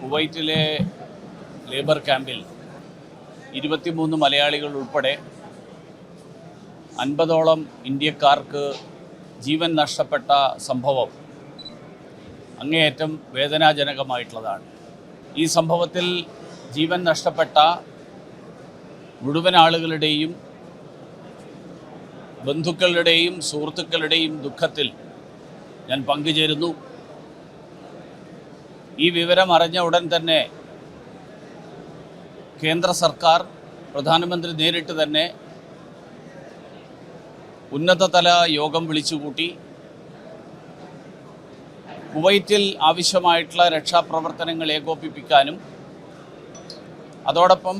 കുവൈറ്റിലെ ലേബർ ക്യാമ്പിൽ ഇരുപത്തിമൂന്ന് മലയാളികൾ ഉൾപ്പെടെ അൻപതോളം ഇന്ത്യക്കാർക്ക് ജീവൻ നഷ്ടപ്പെട്ട സംഭവം അങ്ങേയറ്റം വേദനാജനകമായിട്ടുള്ളതാണ്. ഈ സംഭവത്തിൽ ജീവൻ നഷ്ടപ്പെട്ട മുഴുവൻ ആളുകളുടെയും ബന്ധുക്കളുടെയും സുഹൃത്തുക്കളുടെയും ദുഃഖത്തിൽ ഞാൻ പങ്കുചേരുന്നു. ഈ വിവരം അറിഞ്ഞ ഉടൻ തന്നെ കേന്ദ്ര സർക്കാർ പ്രധാനമന്ത്രി നേരിട്ട് തന്നെ ഉന്നതതല യോഗം വിളിച്ചുകൂട്ടി. കുവൈറ്റിൽ ആവശ്യമായിട്ടുള്ള രക്ഷാപ്രവർത്തനങ്ങൾ ഏകോപിപ്പിക്കാനും അതോടൊപ്പം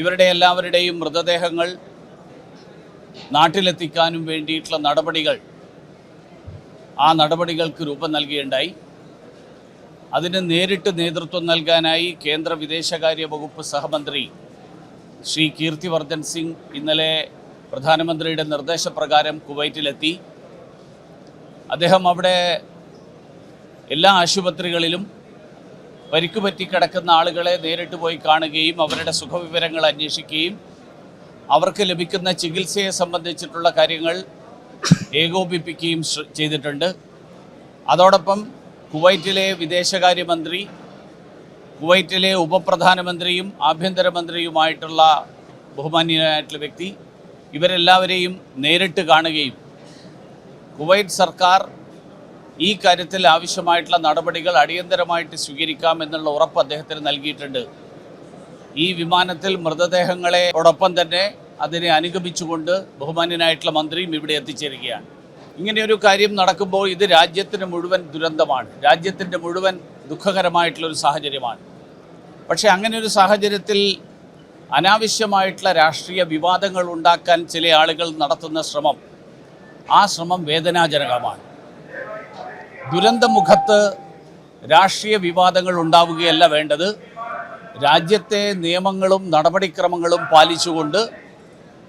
ഇവരുടെ എല്ലാവരുടെയും മൃതദേഹങ്ങൾ നാട്ടിലെത്തിക്കാനും വേണ്ടിയിട്ടുള്ള നടപടികൾ ആ നടപടികൾക്ക് രൂപം നൽകുകയുണ്ടായി. അതിന് നേരിട്ട് നേതൃത്വം നൽകാനായി കേന്ദ്ര വിദേശകാര്യ വകുപ്പ് സഹമന്ത്രി ശ്രീ കീർത്തിവർദ്ധൻ സിംഗ് ഇന്നലെ പ്രധാനമന്ത്രിയുടെ നിർദ്ദേശപ്രകാരം കുവൈറ്റിലെത്തി. അദ്ദേഹം അവിടെ എല്ലാ ആശുപത്രികളിലും പരിക്കുപറ്റി കിടക്കുന്ന ആളുകളെ നേരിട്ട് പോയി കാണുകയും അവരുടെ സുഖവിവരങ്ങൾ അന്വേഷിക്കുകയും അവർക്ക് ലഭിക്കുന്ന ചികിത്സയെ സംബന്ധിച്ചിട്ടുള്ള കാര്യങ്ങൾ ഏകോപിപ്പിക്കുകയും ചെയ്തിട്ടുണ്ട്. അതോടൊപ്പം കുവൈറ്റിലെ വിദേശകാര്യമന്ത്രി കുവൈറ്റിലെ ഉപപ്രധാനമന്ത്രിയും ആഭ്യന്തരമന്ത്രിയുമായിട്ടുള്ള ബഹുമാന്യനായിട്ടുള്ള വ്യക്തി ഇവരെല്ലാവരെയും നേരിട്ട് കാണുകയും കുവൈറ്റ് സർക്കാർ ഈ കാര്യത്തിൽ ആവശ്യമായിട്ടുള്ള നടപടികൾ അടിയന്തരമായിട്ട് സ്വീകരിക്കാം എന്നുള്ള ഉറപ്പ് അദ്ദേഹത്തിന് നൽകിയിട്ടുണ്ട്. ഈ വിമാനത്തിൽ മൃതദേഹങ്ങളെ മൃതദേഹങ്ങളെയോടൊപ്പം തന്നെ അതിനെ അനുഗമിച്ചുകൊണ്ട് ബഹുമാന്യനായിട്ടുള്ള മന്ത്രിയും ഇവിടെ എത്തിച്ചേരുകയാണ്. ഇങ്ങനെയൊരു കാര്യം നടക്കുമ്പോൾ ഇത് രാജ്യത്തിന് മുഴുവൻ ദുരന്തമാണ്. രാജ്യത്തിന്റെ മുഴുവൻ ദുഃഖകരമായിട്ടുള്ളൊരു സാഹചര്യമാണ്. പക്ഷേ അങ്ങനെ ഒരു സാഹചര്യത്തിൽ അനാവശ്യമായിട്ടുള്ള രാഷ്ട്രീയ വിവാദങ്ങൾ ഉണ്ടാക്കാൻ ചില ആളുകൾ നടത്തുന്ന ശ്രമം ആ ശ്രമം വേദനാജനകമാണ്. ദുരന്തമുഖത്ത് രാഷ്ട്രീയ വിവാദങ്ങൾ ഉണ്ടാവുകയല്ല വേണ്ടത്. രാജ്യത്തെ നിയമങ്ങളും നടപടിക്രമങ്ങളും പാലിച്ചുകൊണ്ട്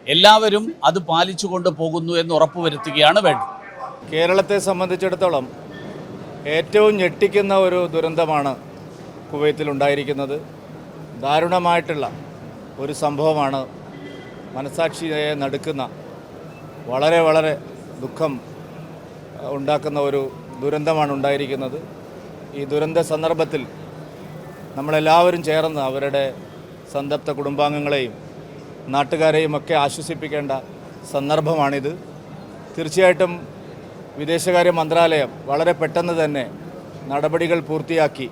എല്ലാവരും അത് പാലിച്ചുകൊണ്ട് പോകുന്നു എന്ന് ഉറപ്പുവരുത്തുകയാണ് വേണ്ടത്. കേരളത്തെ സംബന്ധിച്ചിടത്തോളം ഏറ്റവും ഞെട്ടിക്കുന്ന ഒരു ദുരന്തമാണ് കുവൈത്തിൽ ഉണ്ടായിരിക്കുന്നത്. ദാരുണമായിട്ടുള്ള ഒരു സംഭവമാണ് മനസാക്ഷിയെ നടുക്കുന്ന വളരെ വളരെ ദുഃഖം ഉണ്ടാക്കുന്ന ഒരു ദുരന്തമാണ് ഉണ്ടായിരിക്കുന്നത്. ഈ ദുരന്ത സന്ദർഭത്തിൽ നമ്മളെല്ലാവരും ചേർന്ന് അവരുടെ സന്തപ്ത കുടുംബാംഗങ്ങളെയും നാട്ടുകാരെയും ഒക്കെ ആശ്വസിപ്പിക്കേണ്ട സന്ദർഭമാണിത്. തീർച്ചയായിട്ടും വിദേശകാര്യ മന്ത്രാലയം വളരെ പെട്ടെന്ന് തന്നെ നടപടികൾ പൂർത്തിയാക്കി.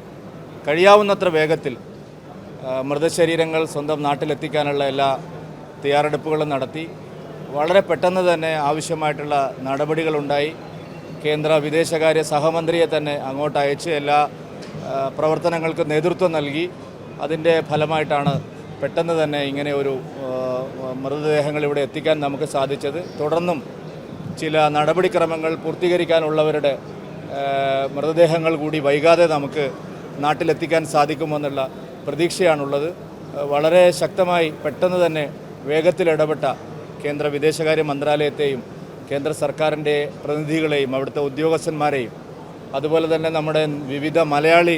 കഴിയാവുന്നത്ര വേഗത്തിൽ മൃതശരീരങ്ങൾ സ്വന്തം നാട്ടിലെത്തിക്കാനുള്ള എല്ലാ തയ്യാറെടുപ്പുകളും നടത്തി. വളരെ പെട്ടെന്ന് തന്നെ ആവശ്യമായിട്ടുള്ള നടപടികളുണ്ടായി. കേന്ദ്ര വിദേശകാര്യ സഹമന്ത്രിയെ തന്നെ അങ്ങോട്ട് അയച്ച് എല്ലാ പ്രവർത്തനങ്ങൾക്ക് നേതൃത്വം നൽകി. അതിന്റെ ഫലമായിട്ടാണ് പെട്ടെന്ന് തന്നെ ഇങ്ങനെ ഒരു മൃതദേഹങ്ങൾ ഇവിടെ എത്തിക്കാൻ നമുക്ക് സാധിച്ചത്. തുടർന്നും ചില നടപടിക്രമങ്ങൾ പൂർത്തീകരിക്കാനുള്ളവരുടെ മൃതദേഹങ്ങൾ കൂടി വൈകാതെ നമുക്ക് നാട്ടിലെത്തിക്കാൻ സാധിക്കുമെന്നുള്ള പ്രതീക്ഷയാണുള്ളത്. വളരെ ശക്തമായി പെട്ടെന്ന് തന്നെ വേഗത്തിലിടപെട്ട കേന്ദ്ര വിദേശകാര്യ മന്ത്രാലയത്തെയും കേന്ദ്ര സർക്കാരിന്റെ പ്രതിനിധികളെയും അവിടുത്തെ ഉദ്യോഗസ്ഥന്മാരെയും അതുപോലെ തന്നെ നമ്മുടെ വിവിധ മലയാളി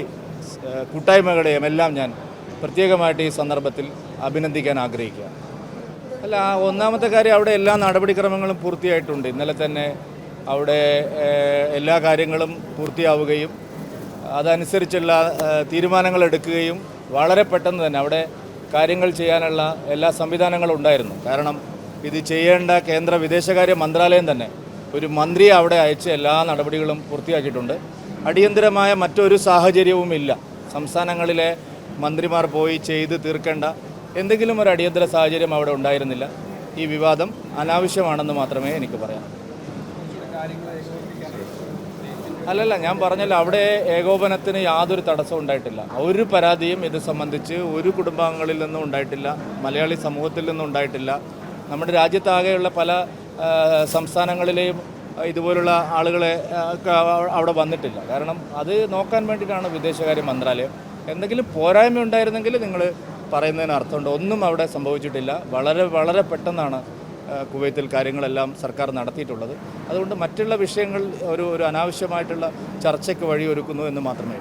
കൂട്ടായ്മകളെയും എല്ലാം ഞാൻ പ്രത്യേകമായിട്ട് ഈ സന്ദർഭത്തിൽ അഭിനന്ദിക്കാൻ ആഗ്രഹിക്കുകയാണ്. അല്ല ഒന്നാമത്തെ കാര്യം അവിടെ എല്ലാ നടപടിക്രമങ്ങളും പൂർത്തിയായിട്ടുണ്ട്. ഇന്നലെ തന്നെ അവിടെ എല്ലാ കാര്യങ്ങളും പൂർത്തിയാവുകയും അതനുസരിച്ചുള്ള തീരുമാനങ്ങൾ എടുക്കുകയും വളരെ പെട്ടെന്ന് തന്നെ അവിടെ കാര്യങ്ങൾ ചെയ്യാനുള്ള എല്ലാ സംവിധാനങ്ങളും ഉണ്ടായിരുന്നു. കാരണം ഇത് ചെയ്യേണ്ട കേന്ദ്ര വിദേശകാര്യ മന്ത്രാലയം തന്നെ ഒരു മന്ത്രിയെ അവിടെ അയച്ച് എല്ലാ നടപടികളും പൂർത്തിയാക്കിയിട്ടുണ്ട്. അടിയന്തരമായ മറ്റൊരു സാഹചര്യവും ഇല്ല സംസ്ഥാനങ്ങളിലെ മന്ത്രിമാർ പോയി ചെയ്ത് തീർക്കേണ്ട എന്തെങ്കിലും ഒരു അടിയന്തര സാഹചര്യം അവിടെ ഉണ്ടായിരുന്നില്ല. ഈ വിവാദം അനാവശ്യമാണെന്ന് മാത്രമേ എനിക്ക് പറയാം അല്ലല്ല ഞാൻ പറഞ്ഞല്ലോ അവിടെ ഏകോപനത്തിന് യാതൊരു തടസ്സവും ഉണ്ടായിട്ടില്ല. ഒരു പരാതിയും ഇത് സംബന്ധിച്ച് ഒരു കുടുംബാംഗങ്ങളിൽ നിന്നും ഉണ്ടായിട്ടില്ല മലയാളി സമൂഹത്തിൽ നിന്നും ഉണ്ടായിട്ടില്ല. നമ്മുടെ രാജ്യത്താകെയുള്ള പല സംസ്ഥാനങ്ങളിലെയും ഇതുപോലുള്ള ആളുകളെ അവിടെ വന്നിട്ടില്ല. കാരണം അത് നോക്കാൻ വേണ്ടിയിട്ടാണ് വിദേശകാര്യ മന്ത്രാലയം. എന്തെങ്കിലും പോരായ്മ ഉണ്ടായിരുന്നെങ്കിൽ നിങ്ങൾ പറയുന്നതിന് അർത്ഥമുണ്ട്. ഒന്നും അവിടെ സംഭവിച്ചിട്ടില്ല. വളരെ വളരെ പെട്ടെന്നാണ് കുവൈത്തിൽ കാര്യങ്ങളെല്ലാം സർക്കാർ നടത്തിയിട്ടുള്ളത്. അതുകൊണ്ട് മറ്റുള്ള വിഷയങ്ങൾ ഒരു ഒരു അനാവശ്യമായിട്ടുള്ള ചർച്ചയ്ക്ക് വഴിയൊരുക്കുന്നു എന്ന് മാത്രമേ